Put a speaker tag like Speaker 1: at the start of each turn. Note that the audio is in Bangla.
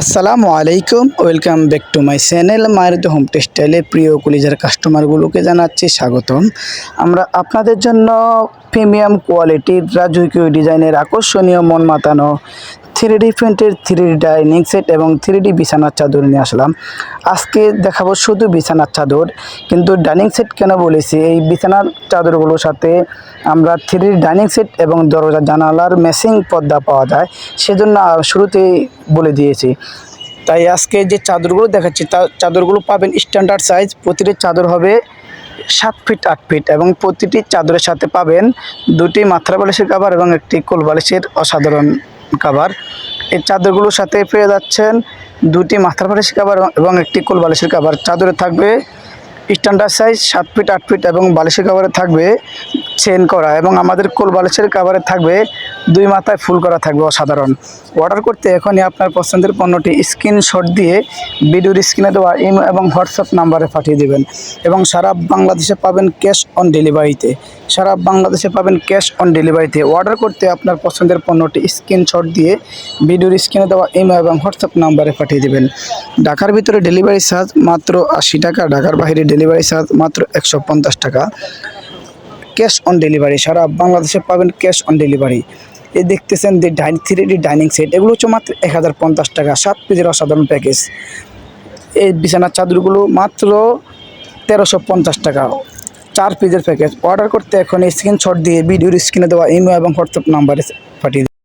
Speaker 1: আসসালামু আলাইকুম, welcome back to my channel মায়ের হোম টেক্সটাইলের প্রিয় কলিজার কাস্টমারগুলোকে জানাচ্ছি স্বাগতম। আমরা আপনাদের জন্য প্রিমিয়াম কোয়ালিটির রাজকীয় ডিজাইনের আকর্ষণীয় মন মাতানো থ্রি ডি প্রিন্টের থ্রি ডি ডাইনিং সেট এবং থ্রি ডি বিছানার চাদর নিয়ে আসলাম। আজকে দেখাবো শুধু বিছানার চাদর, কিন্তু ডাইনিং সেট কেন বলেছি? এই বিছানার চাদরগুলোর সাথে আমরা থ্রি ডি ডাইনিং সেট এবং দরজা জানালার ম্যাচিং পর্দা পাওয়া যায়, সেজন্য শুরুতেই বলে দিয়েছি। তাই আজকে যে চাদরগুলো দেখাচ্ছি, তা চাদরগুলো পাবেন স্ট্যান্ডার্ড সাইজ, প্রতিটি চাদর হবে সাত ফিট, আট ফিট এবং প্রতিটি চাদরের সাথে পাবেন দুটি মাথা বালিশের কাভার এবং একটি কোল বালিশের অসাধারণ কাভার এই চাদরগুলোর সাথে পেয়ে যাচ্ছেন দুটি মাথার বালিশের কাভার এবং একটি কোল বালিশের কাভার চাদরে থাকবে স্ট্যান্ডার্ড সাইজ সাত ফিট আট ফিট এবং বালিশের কাভারে থাকবে চেন করা এবং আমাদের কোল বালিশের কাভারে থাকবে দুই মাথায় ফুল করা থাকবে অসাধারণ। অর্ডার করতে এখনই আপনার পছন্দের পণ্যটি স্ক্রিনশট দিয়ে ভিডিওর স্ক্রিনে দেওয়া ইমো এবং হোয়াটসঅ্যাপ নাম্বারে পাঠিয়ে দেবেন এবং সারা বাংলাদেশে পাবেন ক্যাশ অন ডেলিভারিতে সারা বাংলাদেশে পাবেন ক্যাশ অন ডেলিভারিতে অর্ডার করতে আপনার পছন্দের পণ্যটি স্ক্রিনশট দিয়ে ভিডিওর স্ক্রিনে দেওয়া ইমো এবং হোয়াটসঅ্যাপ নাম্বারে পাঠিয়ে দেবেন। ঢাকার ভিতরে ডেলিভারি চার্জ মাত্র আশি টাকা, ঢাকার বাইরে ডেলিভারি চার্জ মাত্র একশো পঞ্চাশ টাকা। ক্যাশ অন ডেলিভারি সারা বাংলাদেশে পাবেন ক্যাশ অন ডেলিভারি। এই দেখতেছেন যে dining three D dining set, এগুলো হচ্ছে মাত্র এক হাজার পঞ্চাশ টাকা, সাত পেজের অসাধারণ প্যাকেজ। এই বিছানার চাদরগুলো মাত্র তেরোশো পঞ্চাশ টাকা, চার পেজের প্যাকেজ। অর্ডার করতে এখন স্ক্রিনশট দিয়ে ভিডিওর স্ক্রিনে দেওয়া ইমেল এবং হোয়াটসঅ্যাপ নাম্বারে পাঠিয়ে।